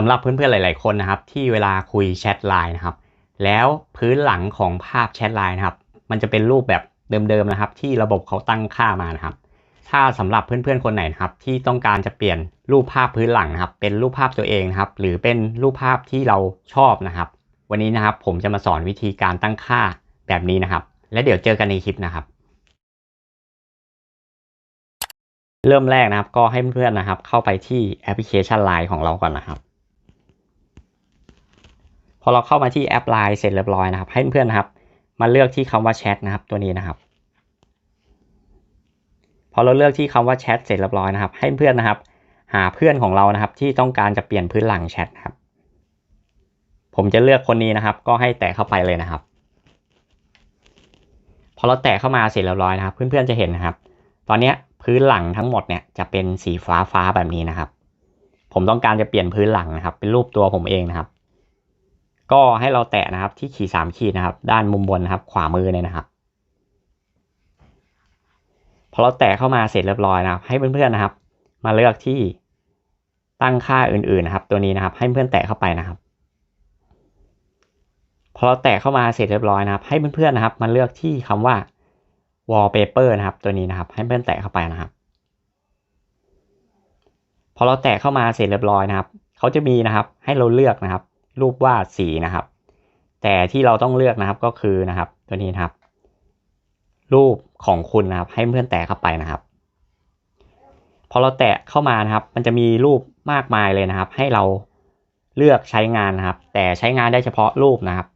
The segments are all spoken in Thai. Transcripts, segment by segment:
สำหรับเพื่อนๆหลาย ๆ คนนะครับ ที่เวลาคุยแชทไลน์นะครับ แล้วพื้นหลังของภาพแชทไลน์นะครับ มันจะเป็นรูปแบบเดิมๆนะครับ ที่ระบบเขาตั้งค่ามานะครับ ถ้าสำหรับเพื่อนๆคนไหนนะครับ ที่ต้องการจะเปลี่ยนรูปภาพพื้นหลังนะครับ เป็นรูปภาพตัวเองนะครับ หรือเป็นรูปภาพที่เราชอบนะครับ วันนี้นะครับผมจะมาสอนวิธีการตั้งค่าแบบนี้นะครับ และเดี๋ยวเจอกันในคลิปนะครับ เริ่มแรกนะครับ ก็ให้เพื่อนๆนะครับ เข้าไปที่แอปพลิเคชัน Line ของเราก่อนนะครับ อเราเข้ามาที่แอป Line เสร็จเรียบร้อยนะครับ ให้เพื่อนๆนะครับ มาเลือกที่คำว่าแชทนะครับ ตัวนี้นะครับ พอเราเลือกที่คำว่าแชทเสร็จเรียบร้อยนะครับ ให้เพื่อนนะครับ หาเพื่อนของเรานะครับ ที่ต้องการจะเปลี่ยนพื้นหลังแชทครับ ผมจะเลือกคนนี้นะครับ ก็ให้แตะเข้าไปเลยนะครับ พอเราแตะเข้ามาเสร็จเรียบร้อยนะครับ เพื่อนๆจะเห็นนะครับ ตอนนี้พื้นหลังทั้งหมดเนี่ยจะเป็นสีฟ้าฟ้าๆแบบนี้นะครับ ผมต้องการจะเปลี่ยนพื้นหลังนะครับ เป็นรูปตัวผมเองนะครับ ก็ให้เราแตะนะครับที่ขีดสามขีดนะครับ ด้านมุมบนนะครับ ขวามือเนี่ยนะครับพอเราแตะเข้ามาเสร็จเรียบร้อยนะครับ ให้เพื่อนๆนะครับ มาเลือกที่ตั้งค่าอื่นๆนะครับ ตัวนี้นะครับ ให้เพื่อนแตะเข้าไปนะครับพอเราแตะเข้ามาเสร็จเรียบร้อยนะครับ ให้เพื่อนๆนะครับ มาเลือกที่คำว่า wallpaper นะครับ ตัวนี้นะครับ ให้เพื่อนแตะเข้าไปนะครับ พอเราแตะเข้ามาเสร็จเรียบร้อยนะครับเขาจะมีนะครับ ให้เราเลือกนะครับ รูปวาดสีนะครับ แต่ที่เราต้องเลือกนะครับก็คือนะครับตัวนี้นะครับ รูปของคุณนะครับ ให้เพื่อนแตะเข้าไปนะครับ พอเราแตะเข้ามานะครับ มันจะมีรูปมากมายเลยนะครับ ให้เราเลือกใช้งานนะครับ แต่ใช้งานได้เฉพาะรูปนะครับ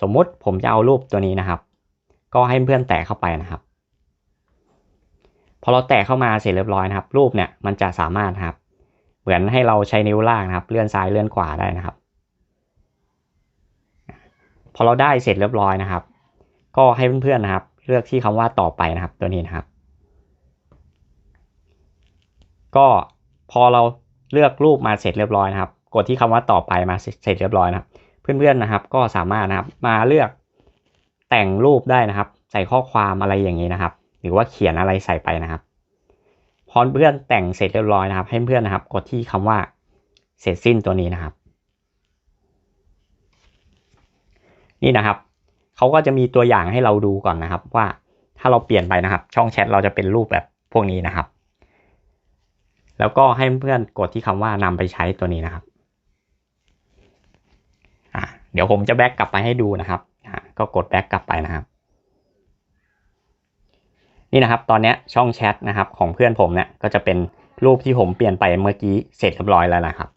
สมมุติผมจะเอารูปตัวนี้นะครับ ก็ให้เพื่อนแตะเข้าไปนะครับพอเราแตะเข้ามาเสร็จเรียบร้อยนะครับ รูปเนี่ยมันจะสามารถครับ เหมือนให้เราใช้นิ้วล่างนะครับ เลื่อนซ้ายเลื่อนขวาได้นะครับ อเราได้เสร็จเรียบร้อยนะครับ ก็ให้เพื่อนๆนะครับ เลือกที่คำว่าต่อไปนะครับ ตัวนี้นะครับ ก็พอเราเลือกรูปมาเสร็จเรียบร้อยนะครับ กดที่คำว่าต่อไปมาเสร็จเรียบร้อยนะครับ เพื่อนๆนะครับ ก็สามารถนะครับมาเลือกแต่งรูปได้นะครับ ใส่ข้อความอะไรอย่างนี้นะครับ หรือว่าเขียนอะไรใส่ไปนะครับพอเพื่อนแต่งเสร็จเรียบร้อยนะครับ ให้เพื่อนนะครับ กดที่คำว่าเสร็จสิ้นตัวนี้นะครับ นี่นะครับเขาก็จะมีตัวอย่างให้เราดูก่อนนะครับ ว่าถ้าเราเปลี่ยนไปนะครับ ช่องแชทเราจะเป็นรูปแบบพวกนี้นะครับ แล้วก็ให้เพื่อนกดที่คำว่านำไปใช้ตัวนี้นะครับเดี๋ยวผมจะแบ็กกลับไปให้ดูนะครับก็กดแบ็กกลับไปนะครับ นี่นะครับ ตอนนี้ช่องแชทนะครับ ของเพื่อนผมเนี่ยก็จะเป็นรูปที่ผมเปลี่ยนไปเมื่อกี้เสร็จเรียบร้อยแล้วนะครับ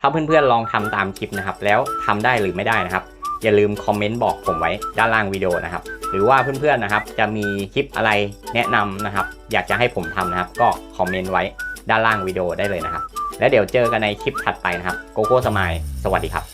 ถ้าเพื่อนๆลองทำตามคลิปนะครับ แล้วทำได้หรือไม่ได้นะครับ อย่าลืมคอมเมนต์บอกผมไว้ด้านล่างวิดีโอนะครับ หรือว่าเพื่อนๆนะครับ จะมีคลิปอะไรแนะนำนะครับ อยากจะให้ผมทำนะครับ ก็คอมเมนต์ไว้ด้านล่างวิดีโอได้เลยนะครับ แล้วเดี๋ยวเจอกันในคลิปถัดไปนะครับโกโก้สมายสวัสดีครับ